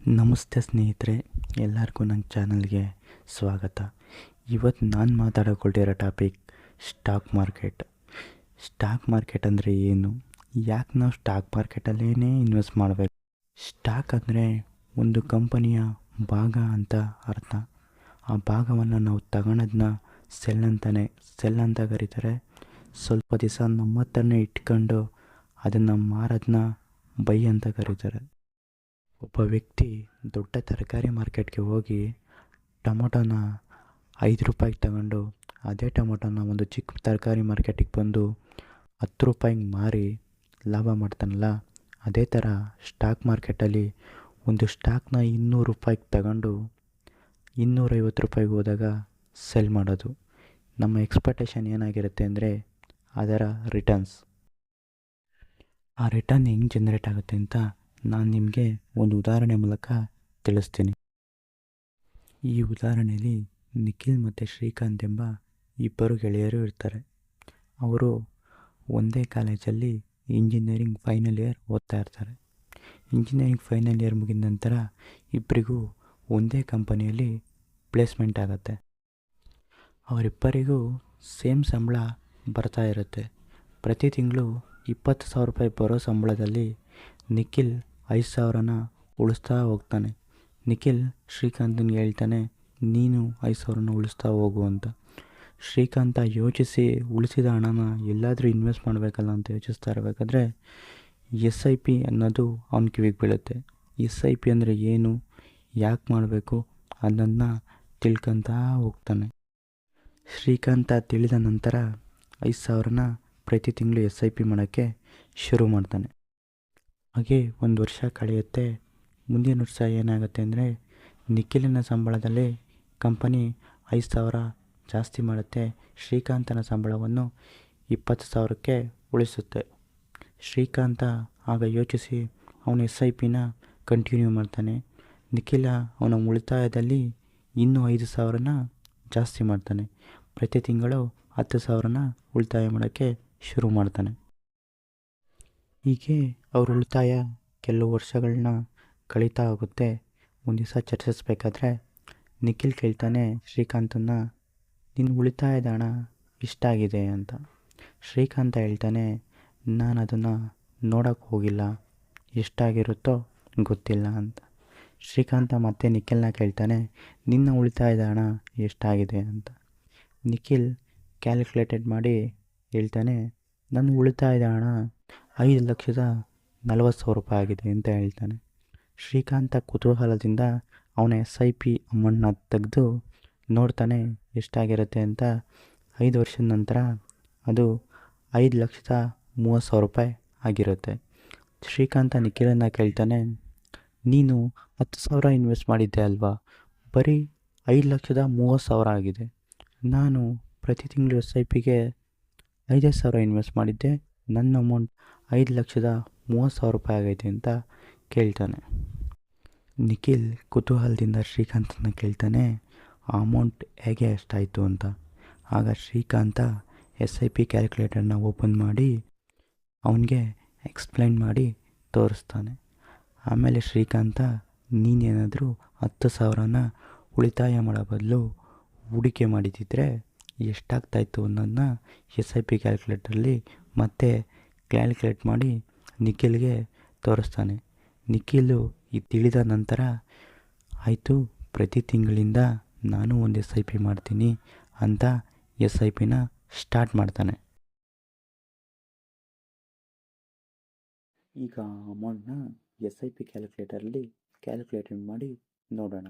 ನಮಸ್ತೆ ಸ್ನೇಹಿತರೆ, ಎಲ್ಲರಿಗೂ ನನ್ನ ಚಾನಲ್ಗೆ ಸ್ವಾಗತ. ಇವತ್ತು ನಾನು ಮಾತಾಡಕೊಳ್ತಿರೋ topic stock market. Stock market ಅಂದರೆ ಏನು? ಯಾಕೆ ನಾವು ಸ್ಟಾಕ್ ಮಾರ್ಕೆಟಲ್ಲೇ ಇನ್ವೆಸ್ಟ್ ಮಾಡಬೇಕು? ಸ್ಟಾಕ್ ಅಂದರೆ ಒಂದು ಕಂಪನಿಯ ಭಾಗ ಅಂತ ಅರ್ಥ. ಆ ಭಾಗವನ್ನು ನಾವು ತಗೊಳೋದನ್ನ ಸೆಲ್ ಅಂತಲೇ ಸೆಲ್ ಅಂತ ಕರೀತಾರೆ. ಸ್ವಲ್ಪ ದಿವಸ ನಮ್ಮ ಹತ್ರನೇ ಇಟ್ಕೊಂಡು ಅದನ್ನು ಮಾರೋದನ್ನ ಬೈ ಅಂತ ಕರೀತಾರೆ. ಒಬ್ಬ ವ್ಯಕ್ತಿ ದೊಡ್ಡ ತರಕಾರಿ ಮಾರ್ಕೆಟ್ಗೆ ಹೋಗಿ ಟೊಮೊಟೊನ ಐದು ರೂಪಾಯಿಗೆ ತಗೊಂಡು, ಅದೇ ಟೊಮೊಟೊನ ಒಂದು ಚಿಕ್ಕ ತರಕಾರಿ ಮಾರ್ಕೆಟಿಗೆ ಬಂದು ಹತ್ತು ರೂಪಾಯಿಗೆ ಮಾರಿ ಲಾಭ ಮಾಡ್ತಾನಲ್ಲ, ಅದೇ ಥರ ಸ್ಟಾಕ್ ಮಾರ್ಕೆಟಲ್ಲಿ ಒಂದು ಸ್ಟಾಕ್ನ ಇನ್ನೂರು ರೂಪಾಯಿಗೆ ತಗೊಂಡು ಇನ್ನೂರೈವತ್ತು ರೂಪಾಯಿಗೆ ಹೋದಾಗ ಸೆಲ್ ಮಾಡೋದು. ನಮ್ಮ ಎಕ್ಸ್ಪೆಕ್ಟೇಷನ್ ಏನಾಗಿರುತ್ತೆ ಅಂದರೆ ಅದರ ರಿಟರ್ನ್ಸ್. ಆ ರಿಟರ್ನ್ ಹೆಂಗೆ ಜನ್ರೇಟ್ ಆಗುತ್ತೆ ಅಂತ ನಾನು ನಿಮಗೆ ಒಂದು ಉದಾಹರಣೆ ಮೂಲಕ ತಿಳಿಸ್ತೀನಿ. ಈ ಉದಾಹರಣೆಯಲ್ಲಿ ನಿಖಿಲ್ ಮತ್ತು ಶ್ರೀಕಾಂತ್ ಎಂಬ ಇಬ್ಬರು ಗೆಳೆಯರು ಇರ್ತಾರೆ. ಅವರು ಒಂದೇ ಕಾಲೇಜಲ್ಲಿ ಇಂಜಿನಿಯರಿಂಗ್ ಫೈನಲ್ ಇಯರ್ ಓದ್ತಾ ಇರ್ತಾರೆ. ಇಂಜಿನಿಯರಿಂಗ್ ಫೈನಲ್ ಇಯರ್ ಮುಗಿದ ನಂತರ ಇಬ್ಬರಿಗೂ ಒಂದೇ ಕಂಪನಿಯಲ್ಲಿ ಪ್ಲೇಸ್ಮೆಂಟ್ ಆಗುತ್ತೆ. ಅವರಿಬ್ಬರಿಗೂ ಸೇಮ್ ಸಂಬಳ ಬರ್ತಾ ಇರುತ್ತೆ. ಪ್ರತಿ ತಿಂಗಳು ಇಪ್ಪತ್ತು ಸಾವಿರ ರೂಪಾಯಿ ಬರೋ ಸಂಬಳದಲ್ಲಿ ನಿಖಿಲ್ ಐದು ಸಾವಿರನ ಉಳಿಸ್ತಾ ಹೋಗ್ತಾನೆ. ನಿಖಿಲ್ ಶ್ರೀಕಾಂತನಿಗೆ ಹೇಳ್ತಾನೆ, ನೀನು ಐದು ಸಾವಿರನ ಉಳಿಸ್ತಾ ಹೋಗು ಅಂತ. ಶ್ರೀಕಾಂತ ಯೋಚಿಸಿ, ಉಳಿಸಿದ ಹಣನ ಎಲ್ಲಾದರೂ ಇನ್ವೆಸ್ಟ್ ಮಾಡಬೇಕಲ್ಲ ಅಂತ ಯೋಚಿಸ್ತಾ ಇರಬೇಕಾದ್ರೆ, ಎಸ್ ಐ ಪಿ ಅನ್ನೋದು ಅವನ ಕಿವಿಗೆ ಬೀಳುತ್ತೆ. ಎಸ್ ಐ ಪಿ ಅಂದರೆ ಏನು, ಯಾಕೆ ಮಾಡಬೇಕು ಅನ್ನೋದನ್ನ ತಿಳ್ಕೊಂತ ಹೋಗ್ತಾನೆ. ಶ್ರೀಕಾಂತ ತಿಳಿದ ನಂತರ ಐದು ಸಾವಿರನ ಪ್ರತಿ ತಿಂಗಳು ಎಸ್ ಐ ಪಿ ಮಾಡೋಕ್ಕೆ ಶುರು ಮಾಡ್ತಾನೆ. ಹಾಗೆ ಒಂದು ವರ್ಷ ಕಳೆಯುತ್ತೆ. ಮುಂದಿನ ವರ್ಷ ಏನಾಗುತ್ತೆ ಅಂದರೆ ನಿಖಿಲಿನ ಸಂಬಳದಲ್ಲಿ ಕಂಪನಿ ಐದು ಸಾವಿರ ಜಾಸ್ತಿ ಮಾಡುತ್ತೆ. ಶ್ರೀಕಾಂತನ ಸಂಬಳವನ್ನು ಇಪ್ಪತ್ತು ಸಾವಿರಕ್ಕೆ ಉಳಿಸುತ್ತೆ. ಶ್ರೀಕಾಂತ ಆಗ ಯೋಚಿಸಿ ಅವನ ಎಸ್ ಐ ಪಿನ ಕಂಟಿನ್ಯೂ ಮಾಡ್ತಾನೆ. ನಿಖಿಲ ಅವನ ಉಳಿತಾಯದಲ್ಲಿ ಇನ್ನೂ ಐದು ಸಾವಿರನ ಜಾಸ್ತಿ ಮಾಡ್ತಾನೆ. ಪ್ರತಿ ತಿಂಗಳು ಹತ್ತು ಸಾವಿರನ ಉಳಿತಾಯ ಮಾಡೋಕ್ಕೆ ಶುರು ಮಾಡ್ತಾನೆ. ಹೀಗೆ ಅವ್ರ ಉಳಿತಾಯ ಕೆಲವು ವರ್ಷಗಳನ್ನ ಕಳೀತಾ ಹೋಗುತ್ತೆ. ಒಂದು ದಿವಸ ಚರ್ಚಿಸ್ಬೇಕಾದ್ರೆ ನಿಖಿಲ್ ಕೇಳ್ತಾನೆ, ಶ್ರೀಕಾಂತನ್ನ ನಿನ್ನ ಉಳಿತಾಯದ ಹಣ ಇಷ್ಟಾಗಿದೆ ಅಂತ. ಶ್ರೀಕಾಂತ ಹೇಳ್ತಾನೆ, ನಾನು ಅದನ್ನು ನೋಡೋಕ್ಕೆ ಹೋಗಿಲ್ಲ. ಎಷ್ಟಾಗಿರುತ್ತೋ ಗೊತ್ತಿಲ್ಲ ಅಂತ. ಶ್ರೀಕಾಂತ ಮತ್ತೆ ನಿಖಿಲ್ನ ಕೇಳ್ತಾನೆ, ನಿನ್ನ ಉಳಿತಾಯದ ಹಣ ಎಷ್ಟಾಗಿದೆ ಅಂತ. ನಿಖಿಲ್ ಕ್ಯಾಲ್ಕುಲೇಟೆಡ್ ಮಾಡಿ ಹೇಳ್ತಾನೆ, ನನ್ನ ಉಳಿತಾಯದ ಹಣ ಐದು ಲಕ್ಷದ ನಲವತ್ತು ಸಾವಿರ ರೂಪಾಯಿ ಆಗಿದೆ ಅಂತ ಹೇಳ್ತಾನೆ. ಶ್ರೀಕಾಂತ ಕುತೂಹಲದಿಂದ ಅವನ ಎಸ್ ಐ ಪಿ ಅಮೌಂಟ್ನ ತೆಗೆದು ನೋಡ್ತಾನೆ ಎಷ್ಟಾಗಿರುತ್ತೆ ಅಂತ. ಐದು ವರ್ಷದ ನಂತರ ಅದು ಐದು ಲಕ್ಷದ ಮೂವತ್ತು ಸಾವಿರ ರೂಪಾಯಿ ಆಗಿರುತ್ತೆ. ಶ್ರೀಕಾಂತ ನಿಖಿಲನ್ನ ಕೇಳ್ತಾನೆ, ನೀನು ಹತ್ತು ಸಾವಿರ ಇನ್ವೆಸ್ಟ್ ಮಾಡಿದ್ದೆ ಅಲ್ವಾ? ಬರೀ ಐದು ಲಕ್ಷದ ಮೂವತ್ತು ಸಾವಿರ ಆಗಿದೆ. ನಾನು ಪ್ರತಿ ತಿಂಗಳು ಎಸ್ ಐ ಪಿಗೆ ಐದೈದು ಸಾವಿರ ಇನ್ವೆಸ್ಟ್ ಮಾಡಿದ್ದೆ. ನನ್ನ ಅಮೌಂಟ್ ಐದು ಲಕ್ಷದ ಮೂವತ್ತು ಸಾವಿರ ರೂಪಾಯಿ ಆಗೈತೆ ಅಂತ ಕೇಳ್ತಾನೆ. ನಿಖಿಲ್ ಕುತೂಹಲದಿಂದ ಶ್ರೀಕಾಂತನ ಕೇಳ್ತಾನೆ ಅಮೌಂಟ್ ಹೇಗೆ ಎಷ್ಟಾಯಿತು ಅಂತ. ಆಗ ಶ್ರೀಕಾಂತ ಎಸ್ ಐ ಪಿ ಕ್ಯಾಲ್ಕುಲೇಟರ್ನ ಓಪನ್ ಮಾಡಿ ಅವನಿಗೆ ಎಕ್ಸ್ಪ್ಲೈನ್ ಮಾಡಿ ತೋರಿಸ್ತಾನೆ. ಆಮೇಲೆ ಶ್ರೀಕಾಂತ, ನೀನೇನಾದರೂ ಹತ್ತು ಸಾವಿರನ ಉಳಿತಾಯ ಮಾಡೋ ಬದಲು ಹೂಡಿಕೆ ಮಾಡಿದ್ದಿದ್ರೆ ಎಷ್ಟಾಗ್ತಾಯಿತ್ತು ಅನ್ನೋದನ್ನ ಎಸ್ ಐ ಪಿ ಕ್ಯಾಲ್ಕುಲೇಟರಲ್ಲಿ ಮತ್ತೆ ಕ್ಯಾಲ್ಕುಲೇಟ್ ಮಾಡಿ ನಿಖಿಲ್ಗೆ ತೋರಿಸ್ತಾನೆ. ನಿಖಿಲು ಇದು ತಿಳಿದ ನಂತರ, ಆಯಿತು, ಪ್ರತಿ ತಿಂಗಳಿಂದ ನಾನು ಒಂದು ಎಸ್ ಐ ಪಿ ಮಾಡ್ತೀನಿ ಅಂತ ಎಸ್ ಐ ಪಿನ ಸ್ಟಾರ್ಟ್ ಮಾಡ್ತಾನೆ. ಈಗ ಅಮೌಂಟ್ನ ಎಸ್ ಐ ಪಿ ಕ್ಯಾಲ್ಕುಲೇಟರಲ್ಲಿ ಕ್ಯಾಲ್ಕುಲೇಟ್ ಮಾಡಿ ನೋಡೋಣ.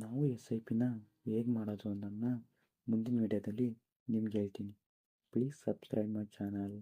ನಾವು ಎಸ್ ಐ ಪಿನ ಹೇಗೆ ಮಾಡೋದು ಅನ್ನೋದನ್ನ ಮುಂದಿನ ವಿಡಿಯೋದಲ್ಲಿ ನಿಮ್ಗೆ ಹೇಳ್ತೀನಿ. Please subscribe my channel